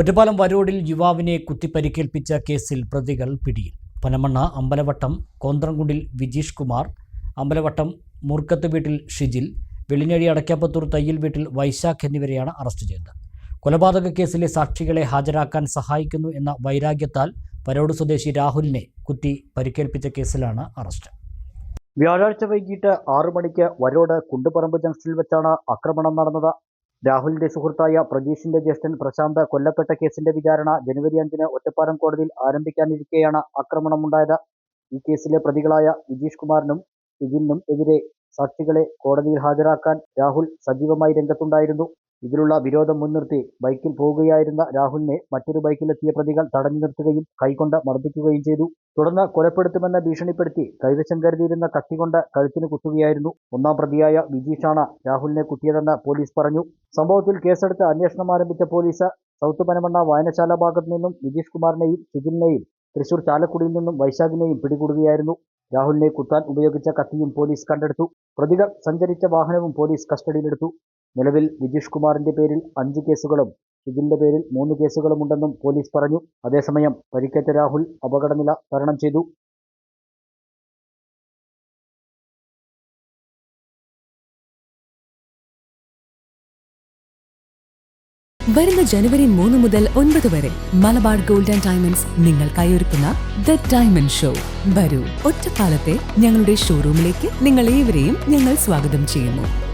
ഒറ്റപ്പാലം വരോഡിൽ യുവാവിനെ കുത്തിപ്പരിക്കേൽപ്പിച്ച കേസിൽ പ്രതികൾ പിടിയിൽ. പനമണ്ണ അമ്പലവട്ടം കോന്ത്രംകുണ്ടിൽ വിജീഷ് കുമാർ അമ്പലവട്ടം മൂർക്കത്ത് വീട്ടിൽ ഷിജിൽ വെള്ളിനഴി അടയ്ക്കാപ്പത്തൂർ തയ്യിൽ വീട്ടിൽ വൈശാഖ് എന്നിവരെയാണ് അറസ്റ്റ് ചെയ്തത്. കൊലപാതക കേസിലെ സാക്ഷികളെ ഹാജരാക്കാൻ സഹായിക്കുന്നു എന്ന വൈരാഗ്യത്താൽ വരോഡ് സ്വദേശി രാഹുലിനെ കുത്തി പരിക്കേൽപ്പിച്ച കേസിലാണ് അറസ്റ്റ്. വ്യാഴാഴ്ച വൈകിട്ട് ആറു മണിക്ക് വരോട് കുണ്ടുപറമ്പ് ജംഗ്ഷനിൽ വെച്ചാണ് ആക്രമണം നടന്നത്. രാഹുലിന്റെ സുഹൃത്തായ പ്രജീഷിന്റെ ജ്യേഷ്ഠൻ പ്രശാന്ത് കൊല്ലപ്പെട്ട കേസിന്റെ വിചാരണ ജനുവരി അഞ്ചിന് ഒറ്റപ്പാലം കോടതിയിൽ ആരംഭിക്കാനിരിക്കെയാണ് ആക്രമണമുണ്ടായത്. ഈ കേസിലെ പ്രതികളായ വിജീഷ് കുമാറിനും വിജിലിനും എതിരെ സാക്ഷികളെ കോടതിയിൽ ഹാജരാക്കാൻ രാഹുൽ സജീവമായി രംഗത്തുണ്ടായിരുന്നു. ഇതിലുള്ള വിരോധം മുൻനിർത്തി ബൈക്കിൽ പോവുകയായിരുന്ന രാഹുലിനെ മറ്റൊരു ബൈക്കിലെത്തിയ പ്രതികൾ തടഞ്ഞു നിർത്തുകയും കൈകൊണ്ട് മർദ്ദിക്കുകയും ചെയ്തു. തുടർന്ന് കൊലപ്പെടുത്തുമെന്ന് ഭീഷണിപ്പെടുത്തി കൈവശം കരുതിയിരുന്ന കത്തി കൊണ്ട് കഴുത്തിന് കുത്തുകയായിരുന്നു. ഒന്നാം പ്രതിയായ വിജീഷാണ് രാഹുലിനെ കുത്തിയതെന്ന് പോലീസ് പറഞ്ഞു. സംഭവത്തിൽ കേസെടുത്ത് അന്വേഷണം ആരംഭിച്ച പോലീസ് സൗത്ത് പനമണ്ണ വായനശാല ഭാഗത്തു നിന്നും നിതീഷ് കുമാറിനെയും സുജിലിനെയും തൃശൂർ ചാലക്കുടിയിൽ നിന്നും വൈശാഖിനെയും പിടികൂടുകയായിരുന്നു. രാഹുലിനെ കുത്താൻ ഉപയോഗിച്ച കത്തിയും പോലീസ് കണ്ടെടുത്തു. പ്രതികൾ സഞ്ചരിച്ച വാഹനവും പോലീസ് കസ്റ്റഡിയിലെടുത്തു. നിലവിൽ വിജീഷ് കുമാറിന്റെ പേരിൽ അഞ്ച് കേസുകളും ഇതിന്റെ പേരിൽ മൂന്ന് കേസുകളുമുണ്ടെന്നും പോലീസ് പറഞ്ഞു. അതേസമയം പരിക്കേറ്റ രാഹുൽ അപകടനില തരണം ചെയ്തു. വരുന്ന ജനുവരി മൂന്ന് മുതൽ ഒൻപത് വരെ മലബാർ ഗോൾഡ് ആൻഡ് ഡയമണ്ട്സ് നിങ്ങൾക്കായി ഒരുക്കുന്ന ദ ഡയമണ്ട് ഷോ. വരൂ ഒറ്റപ്പാലത്തെ ഞങ്ങളുടെ ഷോറൂമിലേക്ക് നിങ്ങൾ ഏവരെയും ഞങ്ങൾ സ്വാഗതം ചെയ്യുന്നു.